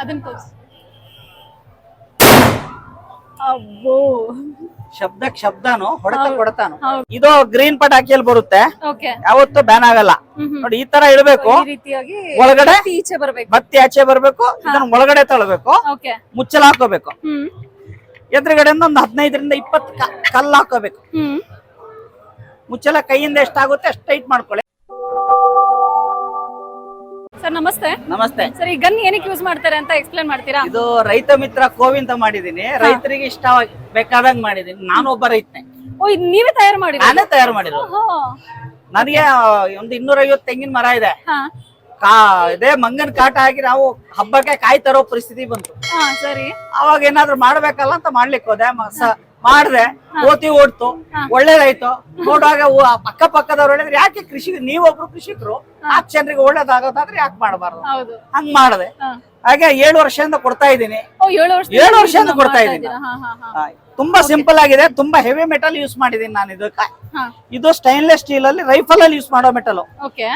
ಅದನ್ನ ತೋರಿಸಿ. ಅಬ್ಬೋ. ಶಬ್ದಕ್ ಶಬ್ದನು ಹೊಡೆತ. ಕೊಡತಾನು. ಇದು ಗ್ರೀನ್ ಪಟಾಕಿಯಲ್ಲಿ ಬರುತ್ತೆ. ಓಕೆ. ಯಾವತ್ತು ಬ್ಯಾನ್ ಆಗಲ್ಲ. ನೋಡಿ ಈ ತರ ಇಡಬೇಕು. ಈ ರೀತಿಯಾಗಿ ಒಳಗಡೆ ಈಚೆ ಬರ್ಬೇಕು. ಬತ್ತಿ ಆಚೆ ಬರ್ಬೇಕು. ಇದನ್ನ ಒಳಗಡೆ ತಳಬೇಕು ಓಕೆ. ಮುಚ್ಚಲ ಹಾಕೋಬೇಕು. ಎದುರುಗಡೆ ಎದುರುಗಡೆಯಿಂದ ಒಂದು ಹದಿನೈದರಿಂದ ಇಪ್ಪತ್ತು ಕಲ್ಲು ಹಾಕೋಬೇಕು. ಹ್ಮ್. ಮುಚ್ಚಲ ಕೈಯಿಂದ ಎಷ್ಟಾಗುತ್ತೆ ಅಷ್ಟು ಟೈಟ್ ಮಾಡ್ಕೊಳ್ಳಿ. ಸರ್ ನಮಸ್ತೆ. ನಮಸ್ತೆ. ಸರ್ ಈ ಗನ್ ಏನಕ್ಕೆ ಯೂಸ್ ಮಾಡ್ತಾರೆ ಅಂತ ಎಕ್ಸ್ಪ್ಲೇನ್ ಮಾಡ್ತೀರಾ? ಇದು ರೈತ ಮಿತ್ರ ಕೋವಿಂದ ಮಾಡಿದೀನಿ ರೈತರಿಗೆ ಇಷ್ಟ ಬೇಕಾದಂಗ್ ಮಾಡಿದೀನಿ ನಾನು ಒಬ್ಬ ರೈತನೇ. ಓ ಇದು ನೀವೇ ತಯಾರು ಮಾಡಿ ನಾನೇ ತಯಾರು ಮಾಡಿದ್ರು ನನಗೆ ಒಂದು ಇನ್ನೂರ ಐವತ್ತು ತೆಂಗಿನ ಮರ ಇದೆ. ಕಾ ಇದೇ ಮಂಗನ್ ಕಾಟ ಆಗಿ ನಾವು ಹಬ್ಬಕ್ಕೆ ಕಾಯಿ ತರೋ ಪರಿಸ್ಥಿತಿ ಬಂತು. ಹಾ ಸರಿ. ಅವಾಗ ಏನಾದ್ರು ಮಾಡ್ಬೇಕಲ್ಲ ಅಂತ ಮಾಡ್ಲಿಕ್ಕೆ ಹೋದೆ. ಮ- ಸ- ಮಾಡ್ದೆ ಓತಿ ಓಡ್ತು ಒಳ್ಳೇದಾಯ್ತು. ನೋಡುವಾಗ ಅಕ್ಕ ಪಕ್ಕದವ್ರು ಹೇಳಿದ್ರೆ ಯಾಕೆ ಕೃಷಿ ನೀವೊಬ್ರು ಕೃಷಿಕರು ಆ ಜನರಿಗೆ ಒಳ್ಳೇದಾಗೋದಾದ್ರೆ ಯಾಕೆ ಮಾಡಬಾರ್ದು? ಹಂಗ್ ಮಾಡಿದೆ. ಹಾಗೆ ಏಳು ವರ್ಷದಿಂದ ಕೊಡ್ತಾ ಇದ್ದೀನಿ. ಏಳು ವರ್ಷ ಏಳು ವರ್ಷದಿಂದ ಕೊಡ್ತಾ ಇದ್ದೀನಿ. ತುಂಬಾ ಸಿಂಪಲ್ ಆಗಿದೆ. ತುಂಬಾ ಹೆವಿ ಮೆಟಲ್ ಯೂಸ್ ಮಾಡಿದೀನಿ ನಾನು ಇದಕ್ಕೆ. ಇದು ಸ್ಟೈನ್ಲೆಸ್ ಸ್ಟೀಲ್ ಅಲ್ಲಿ ರೈಫಲ್ ಅಲ್ಲಿ ಯೂಸ್ ಮಾಡೋ ಮೆಟಲ್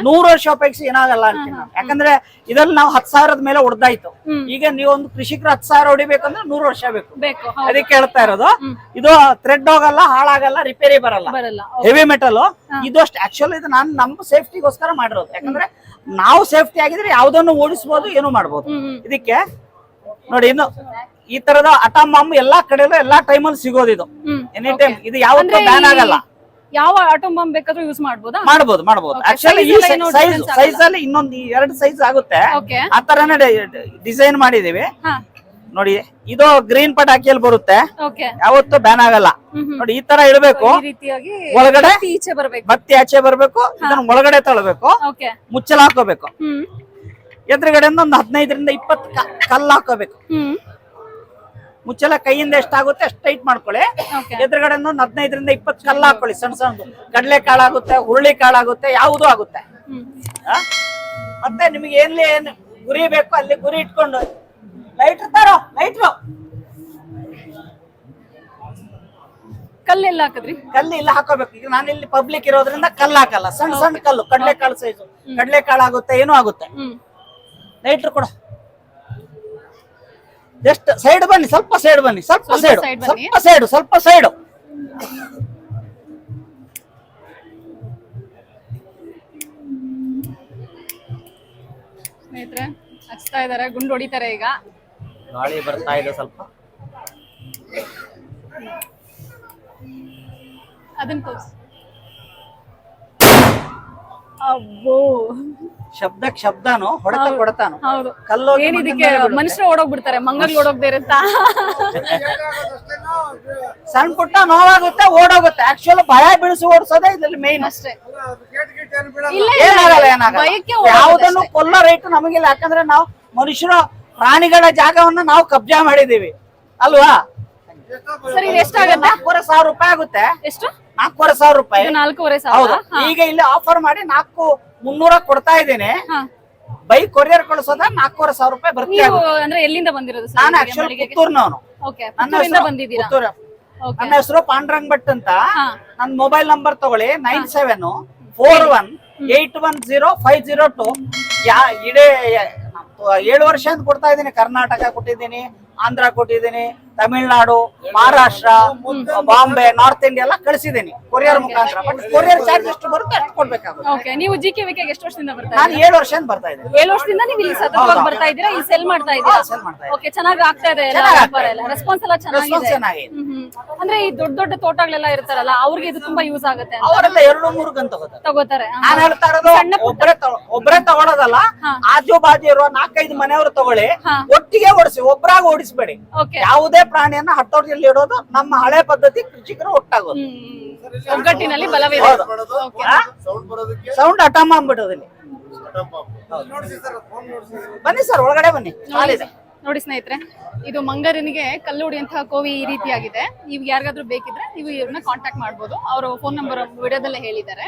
ನೂರು ವರ್ಷ ಉಪಯೋಗಿಸಿ ಏನಾಗಲ್ಲ ಅಂತ. ಯಾಕಂದ್ರೆ ಇದ್ರಲ್ಲಿ ನಾವು ಹತ್ತು ಸಾವಿರದ ಮೇಲೆ ಹೊಡೆದಾಯ್ತು. ಈಗ ನೀವು ಒಂದು ಕೃಷಿಕರು ಹತ್ ಸಾವಿರ ಹೊಡಿಬೇಕಂದ್ರೆ ನೂರು ವರ್ಷ ಬೇಕು. ಅದಕ್ಕೆ ಹೇಳ್ತಾ ಇರೋದು ಇದು ಥ್ರೆಡ್ ಹೋಗಲ್ಲ ಹಾಳಾಗಲ್ಲ ರಿಪೇರಿ ಬರಲ್ಲ. ಬರಲ್ಲ. ಹೆವಿ ಮೆಟಲ್ ಇದು ಅಷ್ಟು ಆಕ್ಚುಲಿ ಇದು ನಾನು ನಮ್ಮ ಸೇಫ್ಟಿಗೋಸ್ಕರ ಮಾಡಿರೋದು. ಯಾಕಂದ್ರೆ ನಾವು ಸೇಫ್ಟಿ ಆಗಿದ್ರೆ ಯಾವ್ದನ್ನು ಓಡಿಸಬಹುದು ಏನು ಮಾಡಬಹುದು ಇದಕ್ಕೆ ನೋಡಿ ಇನ್ನು ಈ ತರದ ಅಟಮ್ ಬಾಂಬ್ ಎಲ್ಲಾ ಕಡೆ ಎಲ್ಲಾ ಟೈಮಲ್ಲಿ ಸಿಗೋದು ಇದು. ಎನಿ ಟೈಮ್ ಇದು ಯಾವತ್ತೂ ಬ್ಯಾನ್ ಆಗಲ್ಲ. ಯಾವ ಆಟೋಮ್ ಬಾಂಬ್ ಬೇಕಾದ್ರೂ ಯೂಸ್ ಮಾಡಬಹುದು ಮಾಡಬಹುದು ಮಾಡಬಹುದು ಆಕ್ಚುಲಿ ಈ ಸೈಜ್ ಸೈಜ್ ಅಲ್ಲಿ ಇನ್ನೊಂದು ಎರಡು ಸೈಜ್ ಆಗುತ್ತೆ. ಆ ತರನೇ ಡಿಸೈನ್ ಮಾಡಿದೀವಿ ನೋಡಿ ಇದು ಗ್ರೀನ್ ಪಟಾಕಿಯಲ್ಲಿ ಬರುತ್ತೆ. ಯಾವತ್ತು ಬ್ಯಾನ್ ಆಗಲ್ಲ. ನೋಡಿ ಈ ತರ ಇಡಬೇಕು. ಒಳಗಡೆ ಬತ್ತಿ ಆಚೆ ಬರ್ಬೇಕು. ಇದನ್ನ ಒಳಗಡೆ ತಳಬೇಕು ಮುಚ್ಚಲ ಹಾಕೋಬೇಕು. ಎದುರುಗಡೆ ಎದುರುಗಡೆಯಿಂದ ಒಂದು ಹದಿನೈದರಿಂದ ಇಪ್ಪತ್ತು ಕಲ್ಲು ಹಾಕೋಬೇಕು. ಮುಚ್ಚಲ ಕೈಯಿಂದ ಎಷ್ಟಾಗುತ್ತೆ ಅಷ್ಟು ಟೈಟ್ ಮಾಡ್ಕೊಳ್ಳಿ. ಎದುರುಗಡೆ ಒಂದು ಹದಿನೈದರಿಂದ ಇಪ್ಪತ್ತು ಕಲ್ಲು ಹಾಕೊಳ್ಳಿ. ಸಣ್ಣ ಸಣ್ಣದು. ಕಡಲೆ ಕಾಳಾಗುತ್ತೆ ಹುರುಳಿ ಕಾಳಾಗುತ್ತೆ ಯಾವುದೂ ಆಗುತ್ತೆ? ಮತ್ತೆ ನಿಮಗೆ ಎಲ್ಲಿ ಏನು ಗುರಿ ಬೇಕು ಅಲ್ಲಿ ಗುರಿ ಇಟ್ಕೊಂಡು ಲೈಟ್ ತರೋ ಲೈಟ್ರು ಕಲ್ಲೆಲ್ಲ ಹಾಕಿದ್ರಿ? ಕಲ್ಲು ಇಲ್ಲ ಹಾಕೋಬೇಕು. ಈಗ ನಾನು ಇಲ್ಲಿ ಪಬ್ಲಿಕ್ ಇರೋದ್ರಿಂದ ಕಲ್ಲು ಹಾಕಲ್ಲ. ಸಣ್ಣ ಸಣ್ಣ ಕಲ್ಲು. ಕಡಲೆಕಾಳು ಸೈಜು ಕಡಲೆ ಕಾಳು ಆಗುತ್ತೆ ಏನೂ ಆಗುತ್ತೆ. ಲೈಟ್ರು ಕೊಡು. ಎಷ್ಟು ಸೈಡ್ ಬನ್ನಿ ಸ್ವಲ್ಪ ಸೈಡ್ ಬನ್ನಿ ಸ್ವಲ್ಪ ಸೈಡ್ ಸ್ವಲ್ಪ ಸೈಡ್ ಸ್ವಲ್ಪ ಸೈಡ್ ಸ್ನೇಹಿತರೆ ಹಚ್ತಾ ಇದಾರೆ ಗುಂಡು ಹೊಡಿತಾರೆ ಈಗ. ಗಾಳಿ ಬರ್ತಾ ಇದೆ ಸ್ವಲ್ಪ. ಅದನ್ನ ತೋರಿಸಿ. ಅಬ್ಬೋ. ಶಬ್ದಕ್ ಶಬ್ದನು ಹೊಡೆತ ಕೊಡತಾನು? ಹೌದು. ಕಲ್ಲು ಹೋಗಿ ಏನ್ ಇದಕ್ಕೆ? ಬೀಳುತ್ತೆ. ಮನುಷ್ಯರು ಓಡೋಗ್ಬಿಡ್ತಾರೆ ಮಂಗಲ್ ಓಡೋಗ್ದೇ ಇರುತ್ತಾ? ಸಣ್ಣ ಪುಟ್ಟ ನೋವಾಗುತ್ತೆ ಓಡೋಗುತ್ತೆ. ಆಕ್ಚುಲ್ ಭಯ ಬಿಡಿಸಿ ಓಡಿಸೋದೇ ಇದ್ರಲ್ಲಿ ಮೇನ್ ಅಷ್ಟೇ. ಇಲ್ಲ ಏನಾಗಲ್ಲ ಏನಾಗಲ್ಲ. ಭಯಕ್ಕೆ ಓಡೋಗೋದು ಯಾವುದನ್ನು. ಕೊಲ್ಲೋ ರೈಟ್ ನಮಗಿಲ್ಲ. ಯಾಕಂದ್ರೆ ನಾವು ಮನುಷ್ಯರು ಪ್ರಾಣಿಗಳ ಜಾಗವನ್ನ ನಾವು ಕಬ್ಜಾ ಮಾಡಿದೀವಿ ಅಲ್ವಾ? ಸರಿ ಎಷ್ಟಾಗತ್ತೆ? ನಾಲ್ಕೂವರೆ ಸಾವಿರ ರೂಪಾಯಿ ಆಗುತ್ತೆ. ಎಷ್ಟು? ನಾಲ್ಕೂವರೆ ಸಾವಿರ ರೂಪಾಯಿ. ನಾಲ್ಕೂವರೆ ಹೌದು. ಸಾವಿರ ಈಗ ಇಲ್ಲಿ ಆಫರ್ ಮಾಡಿ ನಾಲ್ಕು ಮುನ್ನೂರ ಕೊಡ್ತಾ ಇದ್ದೇನೆ. ಬೈಕ್ ಕೊರಿಯರ್ ಕಳಿಸೋದ ನಾಲ್ಕೂವರೆ ಸಾವಿರ ರೂಪಾಯಿ ಬರ್ತೀವಿ ನೀವು ಅಂದ್ರೆ ಎಲ್ಲಿಂದ ಬಂದಿರೋದು ಸರ್? ನಾನು ಆಕ್ಚುಲಿ ಮಳಿಗೆಗೆ? ಪುತ್ತೂರ್ನವನು. ಓಕೆ ನನ್ನ ಪುತ್ತೂರಿಂದ ಹೆಸರು ಬಂದಿದ್ದೀರಾ? ಪುತ್ತೂರು. ಓಕೆ. ನನ್ನ ಹೆಸರು ಪಾಂಡ್ರಂಗ್ ಭಟ್ ಅಂತ. ಹಾ. ನನ್ನ ಮೊಬೈಲ್ ನಂಬರ್ ತಗೊಳ್ಳಿ. Nine seven four one eight one zero five zero two. ಯಾ ಇಡೇ ಏಳು ವರ್ಷ ಅಂತ ಕೊಡ್ತಾ ಇದ್ದೀನಿ. ಕರ್ನಾಟಕ ಕೊಟ್ಟಿದ್ದೀನಿ ಆಂಧ್ರ ಕೊಟ್ಟಿದ್ದೀನಿ. ತಮಿಳ್ನಾಡು ಮಹಾರಾಷ್ಟ್ರ ಬಾಂಬೆ ನಾರ್ತ್ ಇಂಡಿಯಾ ಎಲ್ಲ ಕಳಿಸಿದ್ದೀನಿ. ಕೊರಿಯರ್ ಮುಖಾಂತರ. ಬಟ್ ಕೊರಿಯರ್ ಚಾರ್ಜ್ ಎಷ್ಟು ಬರುತ್ತೆ ಅಷ್ಟು ಕೊಡ್ಬೇಕಾಗುತ್ತೆ. ಓಕೆ ನೀವು ಜಿ ಕೆ ವಿಕೆ ಎಷ್ಟು ವರ್ಷದಿಂದ ಬರ್ತಾ ನಾನು ಏಳು ವರ್ಷ ಅಂತ ಬರ್ತಾ ಇದ್ದೀನಿ. ಏಳು ವರ್ಷದಿಂದ ನೀವು ಇಲ್ಲಿ ಸತತವಾಗಿ ಬರ್ತಾ ಇದ್ದೀರಾ? ಇಲ್ಲಿ ಸೆಲ್ ಮಾಡ್ತಾ ಇದ್ದೀರಾ? sell ಮಾಡ್ತಾ ಓಕೆ ಚೆನ್ನಾಗಿ ಆಗ್ತಾ ಇದೆ ಎಲ್ಲ ವ್ಯಾಪಾರ ಎಲ್ಲ. ರೆಸ್ಪಾನ್ಸ್ ಎಲ್ಲ ಚೆನ್ನಾಗಿದೆ. ಚೆನ್ನಾಗಿದೆ. ಹ್ಮ್ ಹ್ಮ್. ಅಂದ್ರೆ ಈ ದೊಡ್ಡ ದೊಡ್ಡ ತೋಟಗಳೆಲ್ಲ ಇರ್ತಾರಲ್ಲ ಅವ್ರಿಗೆ ಇದು ತುಂಬಾ ಯೂಸ್ ಆಗುತ್ತೆ ಅವರೆಲ್ಲ ಎರಡು ಮೂರು ಗಂಟೆ ತಗೋತಾರೆ. ನಾನ್ ಹೇಳ್ತಾ ಇರೋದು ಒಬ್ಬರೇ ಒಬ್ಬರೇ ತಗೊಳೋದಲ್ಲ. ಆಜು ಬಾಜು ಇರುವ ನಾಲ್ಕೈದು ಮನೆಯವರು ತಗೊಳ್ಳಿ ಒಟ್ಟಿಗೆ ಓಡಿಸಿ ಒಬ್ಬರಾಗ ಓಡಿಸ್ಬೇಡಿ. ಓಕೆ ಯಾವುದೇ ಪ್ರಾಣಿಯನ್ನ ಹತ್ತೋಟದಲ್ಲಿ ಇಡೋದು ನಮ್ಮ ಹಳೆ ಪದ್ಧತಿ ಕೃಷಿಕರು ಒಟ್ಟಾಗೋದು. ಒಗ್ಗಟ್ಟಿನಲ್ಲಿ ಬಲವಿದೆ. ಸೌಂಡ್ ಬರೋದಕ್ಕೆ? ಸೌಂಡ್ ಅಟಮ್ ಅಂದ್ಬಿಡೋದಿಲ್ಲ ಬನ್ನಿ ಸರ್ ಒಳಗಡೆ ಬನ್ನಿ. ನೋಡಿ ಸ್ನೇಹಿತರೆ ಇದು ಮಂಗರನಿಗೆ ಕಲ್ಲು ಹೊಡಿಯಂತಹ ಕೋವಿ ಈ ರೀತಿಯಾಗಿದೆ. ನೀವು ಯಾರಿಗಾದ್ರೂ ಬೇಕಿದ್ರೆ ನೀವು ಇವ್ರನ್ನ ಕಾಂಟ್ಯಾಕ್ಟ್ ಮಾಡ್ಬೋದು. ಅವರು ಫೋನ್ ನಂಬರ್ ವಿಡಿಯೋದಲ್ಲೇ ಹೇಳಿದ್ದಾರೆ.